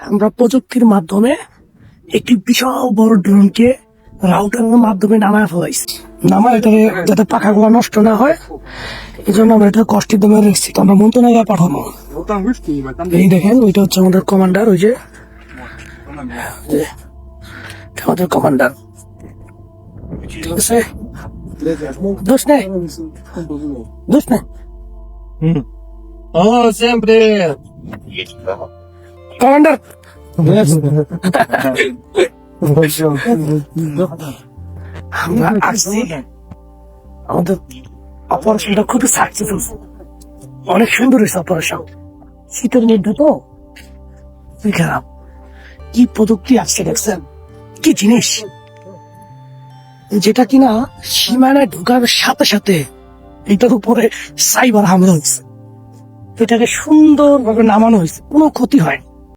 আমরা প্রযুক্তির মাধ্যমে একটি বিশাল বড় ড্রোনকে রাউটারের মাধ্যমে নামায় ফেলাইছি। নামায় যাতে পাখাগুলো নষ্ট না হয় এই জন্য আমরা এটা কষ্টের দামে রেখেছি। তো আমরা মন্ত্রণালয়ে পাঠানো এই দেখেন ওইটা হচ্ছে আমাদের কমান্ডার ওই যে হ্যাঁ, আমাদের কমান্ডার ঠিক আছে? দোষ নেই? দোষ নেই? ও সেম প্রেম কমান্ডার আমরা আসছি। আমাদের অপারেশনটা খুবই সাকসেসফুল অনেক সুন্দর হয়েছে অপারেশন শীতের মধ্যে তো খারাপ কি প্রযুক্তি আসছে দেখছেন? কি জিনিস? যেটা কিনা সীমানায় ঢুকার সাথে সাথে এটার উপরে সাইবার হামলা হয়েছে। এটাকে সুন্দরভাবে নামানো হয়েছে। কোনো ক্ষতি হয়